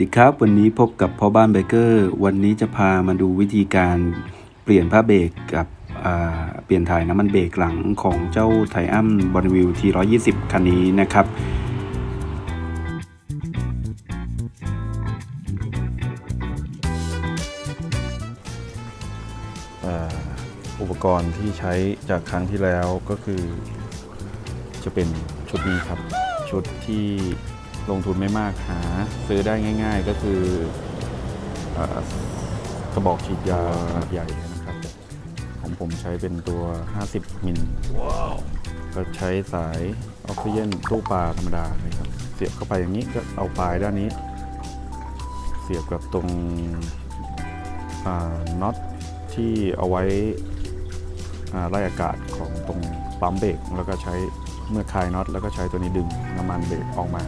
ดีครับ วันนี้พบกับพ่อบ้านเบเกอร์ วันนี้จะพามาดูวิธีการเปลี่ยนผ้าเบรกกับเปลี่ยนถ่ายน้ำมันเบรกหลังของเจ้าไทอัมบอลวิวที120คันนี้นะครับอุปกรณ์ที่ใช้จากครั้งที่แล้วก็คือ จะเป็นชุดนี้ครับ ชุดที่ ลงทุนไม่มากหาซื้อได้ง่าย ๆ ก็คืออากระบอกฉีดยาขนาดใหญ่นะครับ ของผมใช้เป็นตัว 50 มิลก็ใช้สายออกซิเจนตู้ปลาธรรมดาเลยครับ เสียบเข้าไปอย่างนี้ก็เอาปลายด้านนี้ เสียบกับตรงน็อตที่เอาไว้อ่าไล่อากาศของตรงปั๊มเบรกแล้วก็ใช้เมื่อคลายน็อตแล้วก็ใช้ตัวนี้ดึงน้ำมันเบรกออกมา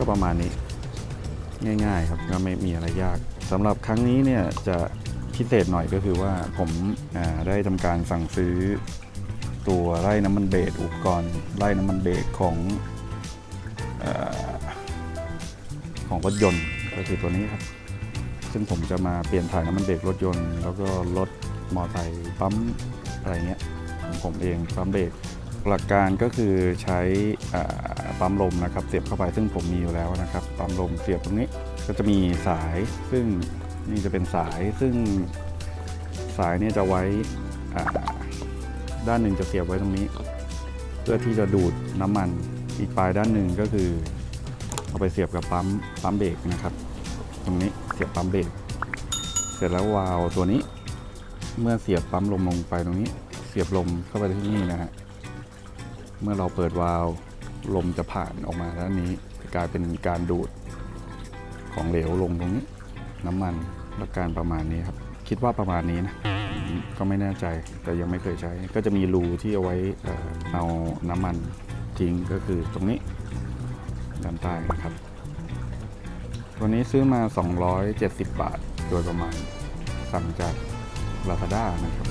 ก็ประมาณนี้ง่ายๆครับก็ไม่มีอะไรยากสำหรับครั้งนี้เนี่ยจะพิเศษหน่อยก็คือว่าผมาได้ทำการสั่งซื้อตัวไล่น้ำมันเบรกอุปกรณ์ไล่น้ำมันเบรกของอของรถยนต์ก็คือตัวนี้ครับ ซึ่งผมจะมาเปลี่ยนถ่ายน้ำมันเบรกรถยนต์ แล้วก็รถมอเตอร์ไซค์ปั๊มอะไรเงี้ยของผมเองปั๊มเบรก หลักการก็คือใช้ปั๊มลมนะครับ เสียบเข้าไปซึ่งผมมีอยู่แล้วนะครับปั๊มลมเสียบตรงนี้ก็จะมีสายซึ่งนี่จะเป็นสายซึ่งสายเนี่ยจะไว้ด้านหนึ่งจะเสียบไว้ตรงนี้ เพื่อที่จะดูดน้ำมันอีกปลายด้านหนึ่งก็คือ เอาไปเสียบกับปั๊มปั๊มเบรกนะครับ ตรงนี้เสียบปั๊มเบรกเสร็จแล้ววาล์วตัวนี้ เมื่อเสียบปั๊มลมลงไปตรงนี้ เสียบลมเข้าไปที่นี่นะฮะ เมื่อเราเปิดวาล์วลมจะผ่านออกมาด้านนี้กลายเป็นการดูดของเหลวลงตรงนี้ น้ำมันและการประมาณนี้ครับ คิดว่าประมาณนี้นะ ก็ไม่แน่ใจแต่ยังไม่เคยใช้ ก็จะมีรูที่เอาไว้เอาน้ำมันทิ้งก็คือตรงนี้ด้านใต้นะครับ ตัวนี้ซื้อมา 270 บาท โดยประมาณ สั่งจาก Lazada นะครับ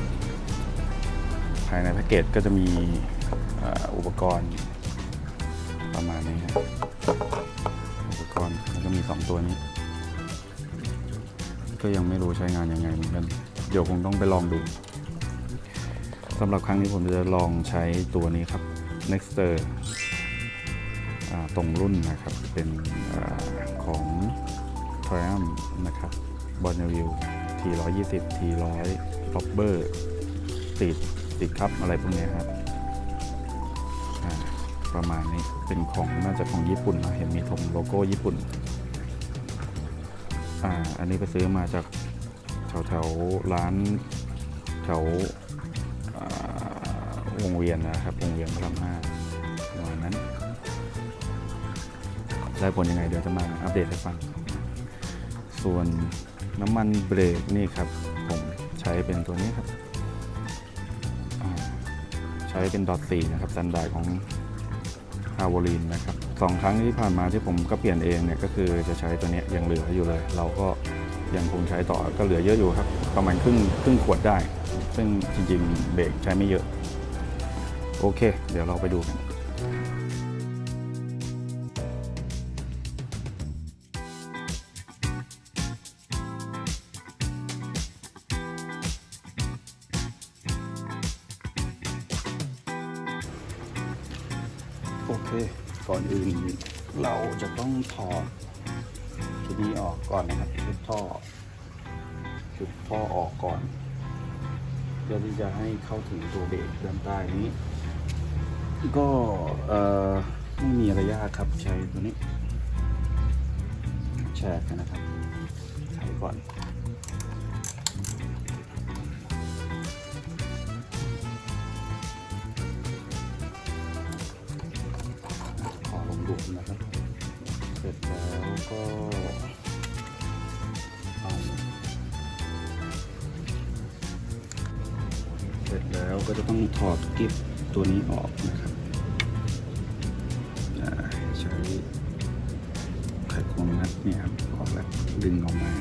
ภายในแพ็กเกจก็จะมี อุปกรณ์ประมาณนี้ครับอุปกรณ์แล้วก็มี 2 ตัวนี้ ก็ยังไม่รู้ใช้งานยังไงเหมือนกัน เดี๋ยวคงต้องไปลองดูสำหรับครั้งนี้ผมจะลองใช้ตัวนี้ครับ Nexter ตรงรุ่นนะครับ เป็นอของ Triumph นะครับ b o n n e v i l T 1 2 0 T 1 0 0 Robber ติดติดครับอะไรพวกนี้ครับ ประมาณนี้เป็นของน่าจะของญี่ปุ่นนะเห็นมีธงโลโก้ญี่ปุ่น อ่า อันนี้ไปซื้อมาจากแถวแถวร้านแถววงเวียนนะครับวงเวียนพระรามห้าประมาณนั้น ได้ผลยังไงเดี๋ยวจะมาอัปเดตให้ฟัง ส่วนน้ำมันเบรกนี่ครับ ผมใช้เป็นตัวนี้ครับ ใช้เป็นดอทสี่นะครับสันดาของ คาวลินนะครับสองครั้งที่ผ่านมาที่ผมก็เปลี่ยนเองเนี่ยก็คือจะใช้ตัวนี้ยยังเหลืออยู่เลย เราก็ยังคงใช้ต่อก็เหลือเยอะอยู่ครับ ประมาณครึ่งครึ่งขวดได้ ซึ่งจริงๆเบรกใช้ไม่เยอะ โอเค เดี๋ยวเราไปดูกัน โอเค ก่อนอื่นเราจะต้องถอดชุดนี้ออกก่อนนะครับชุดท่อชุดท่อออกก่อน เพื่อที่จะให้เข้าถึงตัวเบรกด้านใต้นี้ ก็เออไม่มีอะยากครับใช้ตัวนี้แชร์กันนะครับใช้ก่อน ขอลงดูดนะครับ เสร็จแล้วก็เอาเสร็จแล้วก็จะต้องถอดกิฟตัวนี้ออกนะครับใช้ไขควงนัดเนี่ยครับออกแล้วดึงออกมา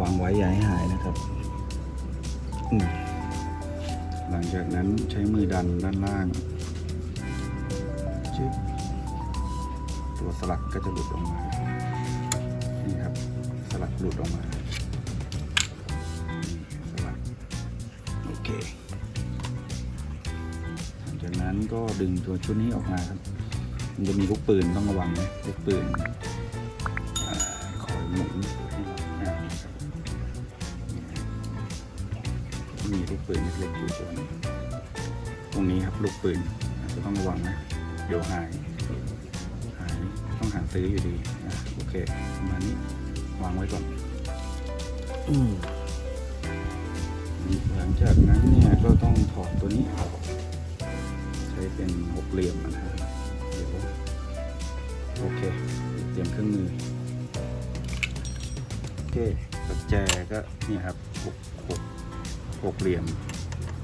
วางไว้อย่าให้หายนะครับหลังจากนั้นใช้มือดันด้านล่าง ลักก็จะหลุดออกมาดีครับ สลักหลุดออกมาดีสลักโอเคหลังจากนั้นก็ดึงตัวชุดนี้ออกมาครับ มันจะมีลูกปืนต้องระวังนะลูกปืนอคอยหมุนให้เราอ่าครับมีลูกปืนเล็กๆอยู่ตัวนึงตรงนี้ครับลูกปืนอาจจะต้องระวังนะ เดี๋ยวหาย ซื้ออยู่ดีอะโอเคประมาณนี้วางไว้ก่อนอืมหลังจากนั้นเนี่ยก็ต้องถอดตัวนี้ออกใช้เป็นหกเหลี่ยมนะครับเดี๋ยวโอเคเตรียมเครื่องมือโอเคปัจแจก็เนี่ยครับหกหกหกเหลี่ยม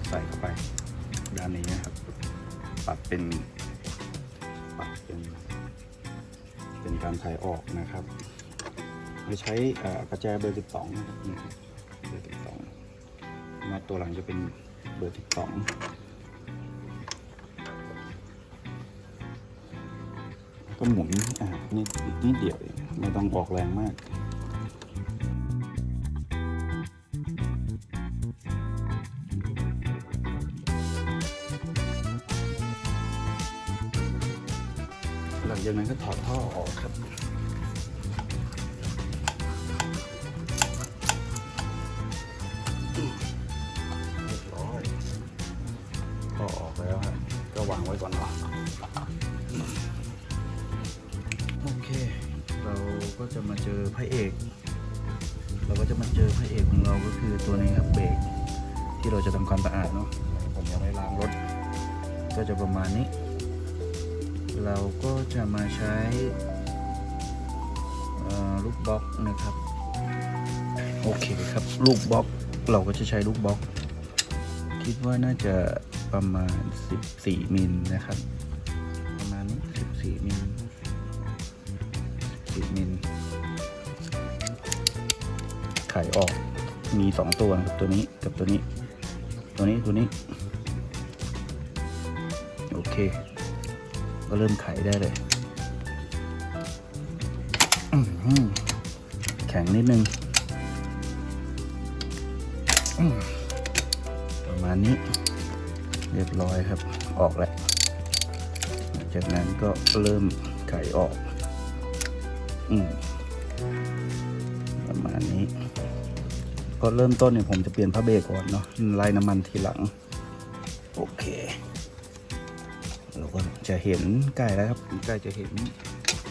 ใส่เข้าไป ด้านนี้นะครับ ปัดเป็นปัดเป็น เป็นการถ่ายออกนะครับเราใช้เอ่อกระแจเบอร์ 12นะครับนี่ครับเบอร์ 12น็อตตัวหลังจะเป็นเบอร์ 12 ก็หมุนอ่านี่นิดเดียวเองไม่ต้องออกแรงมาก จากนั้นก็ถอดท่อออกครับ บล็อกนะครับ โอเคครับ ลูกบล็อกเราก็จะใช้ลูกบล็อก คิดว่าน่าจะประมาณ 14 มิลนะครับ ประมาณนี้14 มิล14มิลไขออกมี 2 ตัวกับตัวนี้กับตัวนี้ ตัวนี้ตัวนี้ โอเค ก็เริ่มไขได้เลย อื้อหือ แข็งนิดนึง ประมาณนี้เรียบร้อยครับ ออกแล้วหลังจากนั้นก็เริ่มไข่ออกอืประมาณนี้ก็เริ่มต้นเนี่ยผมจะเปลี่ยนผ้าเบรกก่อนเนาะไล่น้ำมันทีหลัง โอเคเราก็จะเห็นใกล้แล้วครับใกล้จะเห็น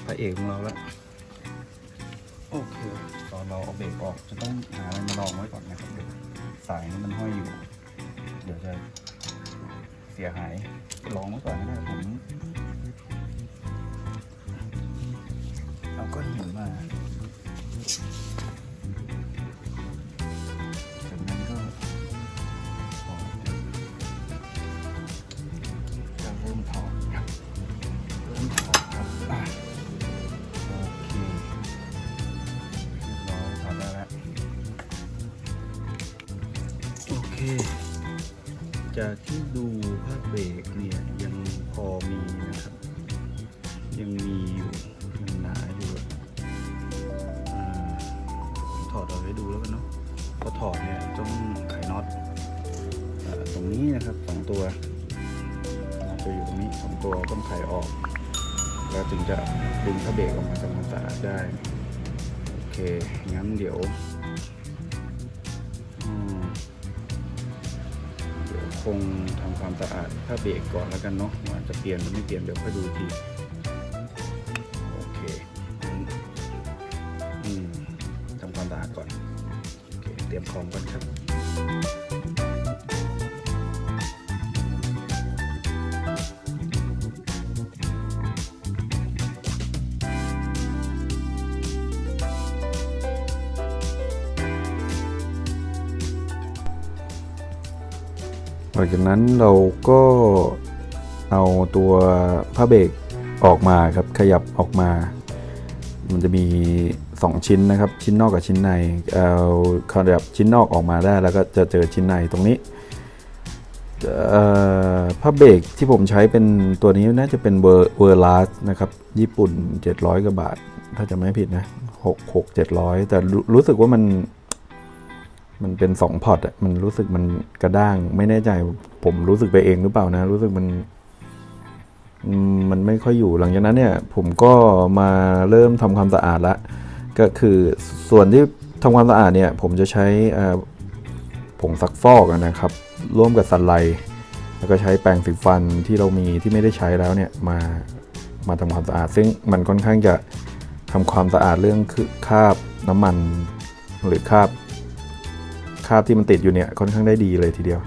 พระเอกของเราแล้ว โอเค เบรกออกจะต้องหาอะไรมารองไว้ก่อนนะครับเดี๋ยวสายนี้มันห้อยอยู่ เดี๋ยวจะเสียหายลองไว้ก่อนก็ได้ผม ดูภาพเบรกเนี่ยยังพอมีนะครับ ยังมีอยู่ยังหนาอยู่ถอดเอาไว้ดูแล้วกันเนาะพอถอดเนี่ยต้องไขน็อตตรงนี้นะครับสองตัวจะอยู่ตรงนี้สองตัวต้องไขออก แล้วถึงจะดึงผ้าเบรกออกมาทำความสะอาดได้ โอเคงั้นเดี๋ยว คงทำความสะอาดถ้าเบรกก่อนแล้วกันเนาะว่าจะเปลี่ยนหรือไม่เปลี่ยนเดี๋ยวค่อยดูที หลังจากนั้นเราก็เอาตัวผ้าเบรกออกมาครับขยับออกมา มันจะมี 2 ชิ้นนะครับ ชิ้นนอกกับชิ้นในเอาขยับชิ้นนอกออกมาได้ แล้วก็จะเจอชิ้นในตรงนี้ผ้าเบรกที่ผมใช้เป็นตัวนี้น่าจะเป็นเวอร์เวอร์ลาสนะครับญี่ปุ่น 700กว่าบาท ถ้าจะไม่ผิดนะหกหกเจ็ดร้อยแต่รู้สึกว่ามัน มันเป็นสองพอตอะมันรู้สึกมันกระด้าง ไม่แน่ใจผมรู้สึกไปเองหรือเปล่านะ รู้สึกมัน มันไม่ค่อยอยู่หลังจากนั้นเนี่ย ผมก็มาเริ่มทำความสะอาดละก็คือส่วนที่ทำความสะอาดเนี่ย ผมจะใช้ผงซักฟอกนะครับ ร่วมกับสันไลแล้วก็ใช้แปรงสีฟันที่เรามีที่ไม่ได้ใช้แล้วเนี่ยมามาทำความสะอาด ซึ่งมันค่อนข้างจะทำความสะอาดเรื่องคือคราบน้ำมันหรือคราบ คราบที่มันติดอยู่เนี่ยค่อนข้างได้ดีเลยทีเดียว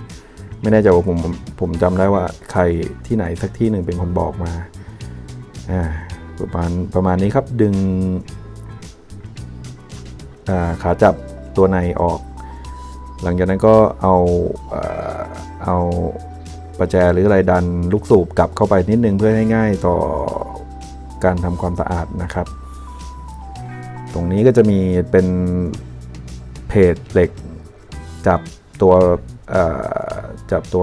ไม่แน่ใจว่าผมผมจำได้ว่าใครที่ไหนสักที่หนึ่งเป็นคนบอกมาอ่าประมาณประมาณนี้ครับดึงาขาจับตัวในออก หลังจากนั้นก็เอาเอ่อเอาประแจหรืออะไรดันลูกสูบกลับเข้าไปนิดนึงเพื่อให้ง่ายต่อการทำความสะอาดนะครับ ตรงนี้ก็จะมีเป็นเพจเหล็ก จับตัวจับตัว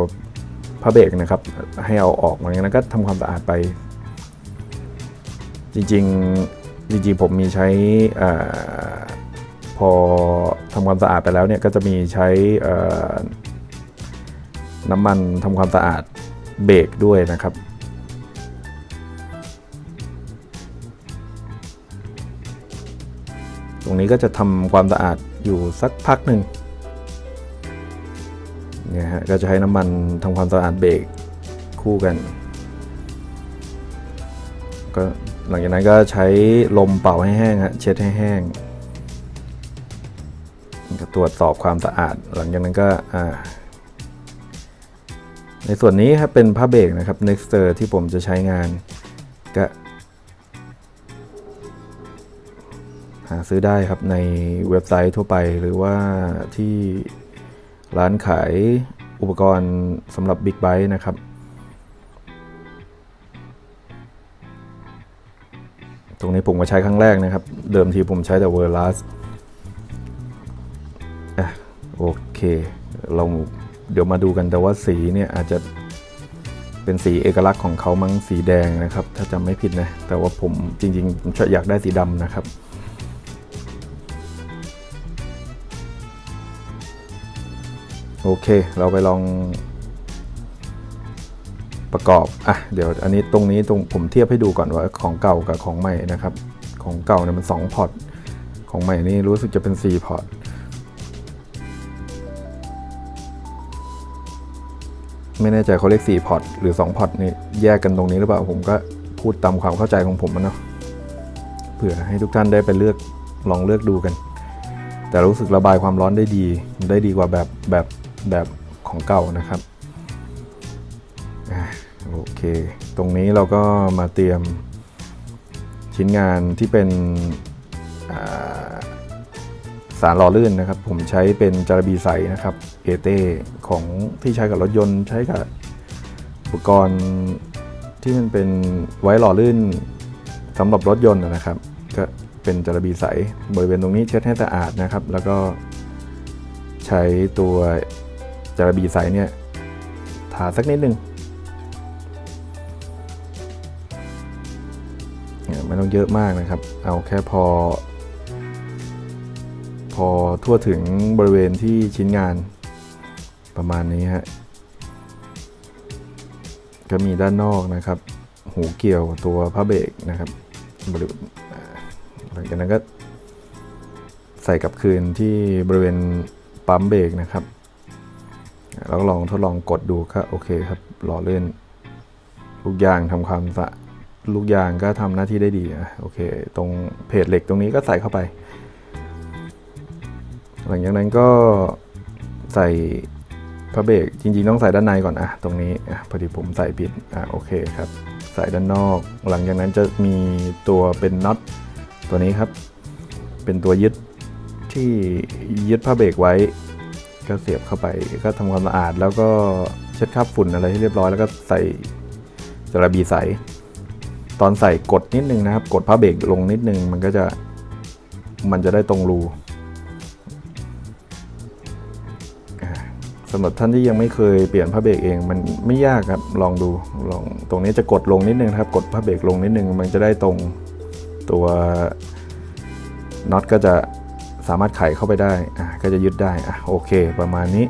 พระเบรกนะครับ ให้เอาออกมาอย่างนั้นก็ทำความสะอาดไป จริงๆจริงๆผมมีใช้อพอทำความสะอาดไปแล้วเนี่ยก็จะมีใช้น้ำมันทำความสะอาดเบรกด้วยนะครับตรงนี้ก็จะทำความสะอาดอยู่สักพักหนึ่ง นี่ยฮะก็จะให้น้ำมันทำความสะอาดเบรกคู่กัน ก็หลังจากนั้นก็ใช้ลมเป่าให้แห้งฮะเช็ดให้แห้งก็ตรวจสอบความสะอาด หลังจากนั้นก็ในส่วนนี้ครับเป็นผ้าเบรกนะครับ Nexter ที่ผมจะใช้งานก็หาซื้อได้ครับในเว็บไซต์ทั่วไปหรือว่าที่ ร้านขายอุปกรณ์สำหรับบิ๊กไบค์นะครับ ตรงนี้ผมมาใช้ครั้งแรกนะครับ เดิมทีผมใช้แต่เวอร์ลัสโอเคเราเดี๋ยวมาดูกันแต่ว่าสีเนี่ยอาจจะเป็นสีเอกลักษณ์ของเขามั้งสีแดงนะครับ ถ้าจำไม่ผิดนะ แต่ว่าผมจริงๆผมอยากได้สีดำนะครับ โอเค เราไปลองประกอบ อะ เดี๋ยวอันนี้ตรงนี้ตรงผมเทียบให้ดูก่อนว่าของเก่ากับของใหม่นะครับ ของเก่าเนี่ยมัน 2 พอร์ต ของใหม่นี่รู้สึกจะเป็น 4 พอร์ต ไม่แน่ใจเขาเรียก 4 พอร์ต หรือ 2 พอร์ตนี่แยกกันตรงนี้หรือเปล่า ผมก็พูดตามความเข้าใจของผมมันเนาะ เผื่อให้ทุกท่านได้ไปเลือกลองเลือกดูกัน แต่รู้สึกระบายความร้อนได้ดี ได้ดีกว่าแบบแบบ แบบของเก่านะครับอโอเค ตรงนี้เราก็มาเตรียมชิ้นงานที่เป็นสารหล่อลื่นนะครับ ผมใช้เป็นจารบีใสนะครับเอเต้ของที่ใช้กับรถยนต์ใช้กับอุปกรณ์ที่มันเป็นไว้หล่อลื่นสำหรับรถยนต์นะครับ ก็เป็นจารบีใสบริเวณตรงนี้เช็ดให้สะอาดนะครับ แล้วก็ใช้ตัว จาระบีใสเนี่ยทาสักนิดนึงเนี่ยไม่ต้องเยอะมากนะครับ เอาแค่พอ พอทั่วถึงบริเวณที่ชิ้นงานประมาณนี้ฮะก็มีด้านนอกนะครับ หูเกี่ยวตัวผ้าเบรกนะครับบริเวณหลังจากนั้นก็ใส่กลับคืนที่บริเวณปั๊มเบรกนะครับ แล้วลองทดลองกดดูก็โอเคครับหล่อเล่น ลูกยางทำความสะลูกยางก็ทำหน้าที่ได้ดีนะโอเค ตรงเพจเหล็กตรงนี้ก็ใส่เข้าไป หลังจากนั้นก็ใส่พระเบรกจริงๆต้องใส่ด้านในก่อนอะตรงนี้พอดีผมใส่ผิดอะโอเคครับ ใส่ด้านนอก หลังจากนั้นจะมีตัวเป็นน็อตตัวนี้ครับ เป็นตัวยึดที่ยึดผ้าเบรกไว้ ก็เสียบเข้าไปก็ทำความสะอาด แล้วก็เช็ดคราบฝุ่นอะไรให้เรียบร้อยแล้วก็ใส่จระบีใส ตอนใส่กดนิดนึงนะครับ กดผ้าเบรกลงนิดนึงมันก็จะมันจะได้ตรงรูสำหรับท่านที่ยังไม่เคยเปลี่ยนผ้าเบรกเองมันไม่ยากครับลองดูลองตรงนี้จะกดลงนิดนึงครับ กดผ้าเบรกลงนิดนึงมันจะได้ตรงตัวน็อตก็จะ สามารถไขเข้าไปได้อะก็จะยึดได้อะโอเค ประมาณนี้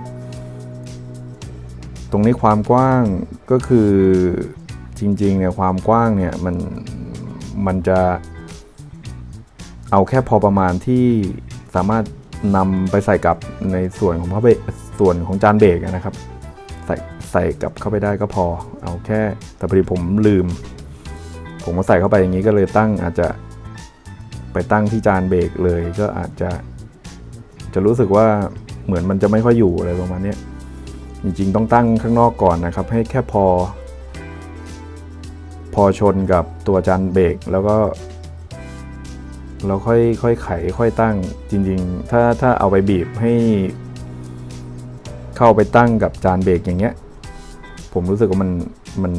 ตรงนี้ความกว้างก็คือจริงๆเนี่ยความกว้างเนี่ยมันมันจะเอาแค่พอประมาณที่สามารถนำไปใส่กับในส่วนของพระเบกส่วนของจานเบรกนะครับ ใส่ใส่กับเข้าไปได้ก็พอ เอาแค่แต่พอดีผมลืม ผมก็ใส่เข้าไปอย่างนี้ก็เลยตั้งอาจจะไปตั้งที่จานเบรกเลยก็อาจจะ จะรู้สึกว่าเหมือนมันจะไม่ค่อยอยู่อะไรประมาณนี้จริงๆต้องตั้งข้างนอกก่อนนะครับ ให้แค่พอ พอชนกับตัวจานเบรกแล้วก็เราค่อยค่อยไขค่อยตั้งจริง ๆ ถ้าถ้าเอาไปบีบให้ เข้าไปตั้งกับจานเบรกอย่างเงี้ย ผมรู้สึกว่ามันมัน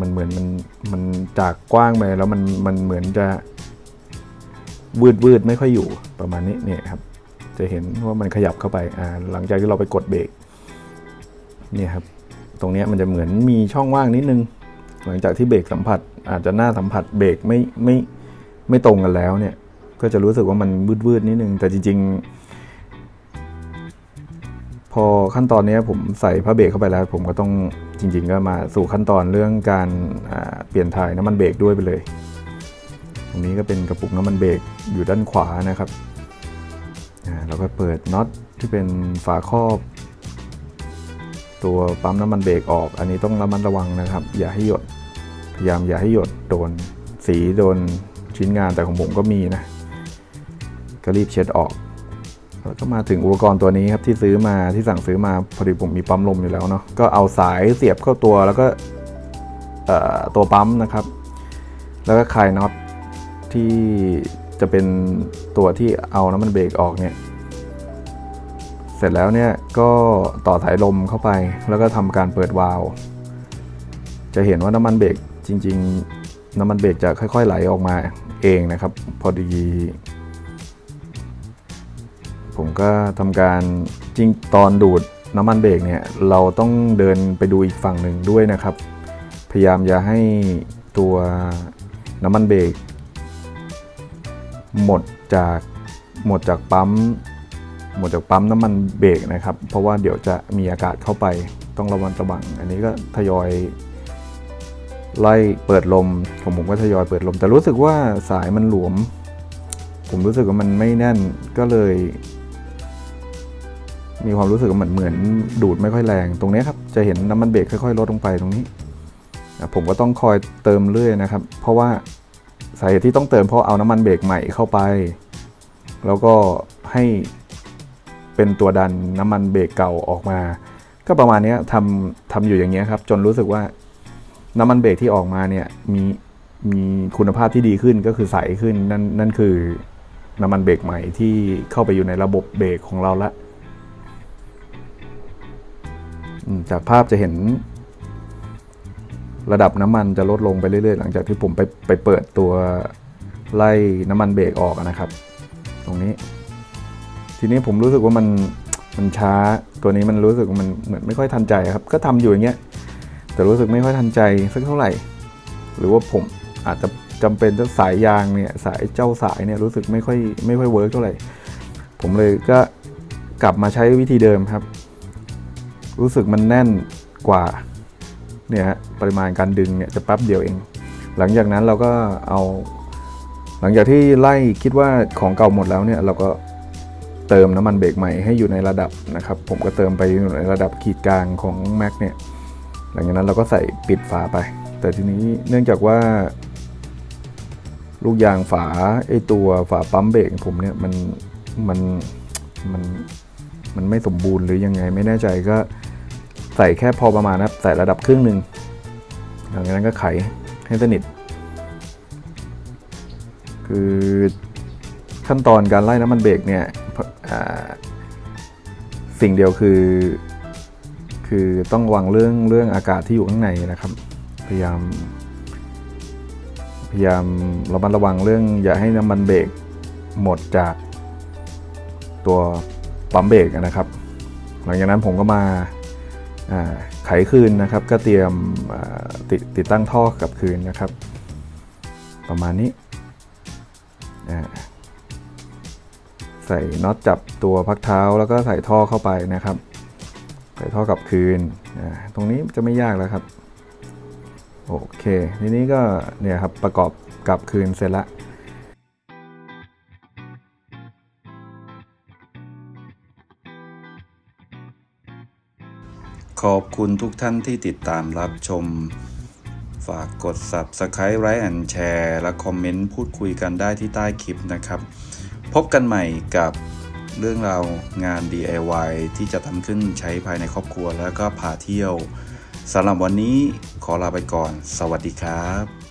มันเหมือนมันมันจากกว้างไปแล้วมันมันเหมือนจะวืดวืดไม่ค่อยอยู่ประมาณนี้เนี่ยครับ จะเห็นว่ามันขยับเข้าไปอ่าหลังจากที่เราไปกดเบรกเนี่ยครับ ตรงนี้มันจะเหมือนมีช่องว่างนิดนึง หลังจากที่เบรกสัมผัส อาจจะหน้าสัมผัสเบรกไม่ไม่ไม่ตรงกันแล้วเนี่ย ก็จะรู้สึกว่ามันวืดๆนิดนึง แต่จริง ๆ พอขั้นตอนนี้ผมใส่ผ้าเบรกเข้าไปแล้ว ผมก็ต้องจริง ๆ ก็มาสู่ขั้นตอนเรื่องการเปลี่ยนถ่ายน้ำมันเบรกด้วยไปเลย ตรงนี้ก็เป็นกระปุกน้ำมันเบรกอยู่ด้านขวานะครับ เราก็เปิดน็อตที่เป็นฝาครอบ ตัวปั๊มน้ำมันเบรกออก อันนี้ต้องระมัดระวังนะครับ อย่าให้หยด พยายามอย่าให้หยดโดนสีโดนชิ้นงานแต่ของผมก็มีนะ ก็รีบเช็ดออก แล้วก็มาถึงอุปกรณ์ตัวนี้ครับที่ซื้อมาที่สั่งซื้อมาพอดีผมมีปั๊มลมอยู่แล้วเนาะก็เอาสายเสียบเข้าตัวแล้วก็ตัวปั๊มนะครับ แล้วก็คลายน็อตที่จะเป็นตัวที่เอาน้ำมันเบรกออกเนี่ย เสร็จแล้วเนี่ยก็ต่อสายลมเข้าไป แล้วก็ทำการเปิดวาล์วจะเห็นว่าน้ำมันเบรกจริง ๆ น้ำมันเบรกจะค่อยๆไหลออกมาเองนะครับ พอดีผมก็ทำการจริงตอนดูดน้ำมันเบรกเนี่ยเราต้องเดินไปดูอีกฝั่งหนึ่งด้วยนะครับ พยายามอย่าให้ตัวน้ำมันเบรกหมดจากหมดจากปั๊ม หมดจากปั๊มน้ำมันเบรกนะครับ เพราะว่าเดี๋ยวจะมีอากาศเข้าไปต้องระวังระวัง อันนี้ก็ทยอยไล่เปิดลมของผมก็ทยอยเปิดลม แต่รู้สึกว่าสายมันหลวม ผมรู้สึกว่ามันไม่แน่นก็เลย มีความรู้สึกเหมือนเหมือนดูดไม่ค่อยแรง ตรงนี้ครับจะเห็นน้ำมันเบรกค่อยๆลดลงไปตรงนี้ ผมก็ต้องคอยเติมเรื่อยนะครับ เพราะว่าสาเหตุที่ต้องเติมเพราะเอาน้ำมันเบรกใหม่เข้าไป แล้วก็ให้ เป็นตัวดันน้ำมันเบรกเก่าออกมา ก็ประมาณนี้ทำทำอยู่อย่างเงี้ครับ จนรู้สึกว่าน้ำมันเบรกที่ออกมาเนี่ยมีมีคุณภาพที่ดีขึ้นก็คือใสขึ้นนั่นนั่นคือน้ำมันเบรกใหม่ที่เข้าไปอยู่ในระบบเบรกของเราละจากภาพจะเห็นระดับน้ำมันจะลดลงไปเรื่อยๆ หลังจากที่ผมไปไปเปิดตัวไล่น้ำมันเบรกออกนะครับ ตรงนี้ ทีนี้ผมรู้สึกว่ามันมันช้าตัวนี้มันรู้สึกมันเหมือนไม่ค่อยทันใจครับ ก็ทำอยู่อย่างเงี้ยแต่รู้สึกไม่ค่อยทันใจสักเท่าไหร่ หรือว่าผมอาจจะจำเป็นต้องสายยางเนี่ยสายเจ้าสายเนี่ยรู้สึกไม่ค่อยไม่ค่อยเวิร์กเท่าไหร่ ผมเลยก็กลับมาใช้วิธีเดิมครับ รู้สึกมันแน่นกว่าเนี่ยฮะปริมาณการดึงเนี่ยจะแป๊บเดียวเอง หลังจากนั้นเราก็เอา หลังจากที่ไล่คิดว่าของเก่าหมดแล้วเนี่ยเราก็ เติมน้ำมันเบรกใหม่ให้อยู่ในระดับนะครับ ผมก็เติมไปอยู่ในระดับขีดกลางของแม็กเนี่ยหลังจากนั้นเราก็ใส่ปิดฝาไป แต่ทีนี้เนื่องจากว่า ลูกยางฝาไอตัวฝาปั๊มเบรกของผมเนี่ยมันมันมันมันไม่สมบูรณ์หรือยังไงไม่แน่ใจก็ใส่แค่พอประมาณนะครับ ใส่ระดับครึ่งหนึ่งหลังจากนั้นก็ไขให้สนิท คือขั้นตอนการไล่น้ำมันเบรกเนี่ย สิ่งเดียวคือ คือต้องระวังเรื่องเรื่องอากาศที่อยู่ข้างในนะครับ พยายาม พยายามระมัดระวังเรื่อง อย่าให้น้ำมันเบรกหมดจากตัวปั๊มเบรกนะครับ หลังจากนั้นผมก็มาไขคืนนะครับ ก็เตรียมติดติดตั้งท่อกลับคืนนะครับ ประมาณนี้อ่า ใส่น็อตจับตัวพักเท้าแล้วก็ใส่ท่อเข้าไปนะครับ ใส่ท่อกลับคืน ตรงนี้จะไม่ยากแล้วครับ โอเค ทีนี้ก็เนี่ยครับประกอบกลับคืนเสร็จละขอบคุณทุกท่านที่ติดตามรับชม ฝากกด Subscribe ไลค์แอนแชร์และคอมเมนต์พูดคุยกันได้ที่ใต้คลิปนะครับ พบกันใหม่กับเรื่องราวงาน DIY ที่จะทำขึ้นใช้ภายในครอบครัวแล้วก็พาเที่ยวสำหรับวันนี้ขอลาไปก่อน สวัสดีครับ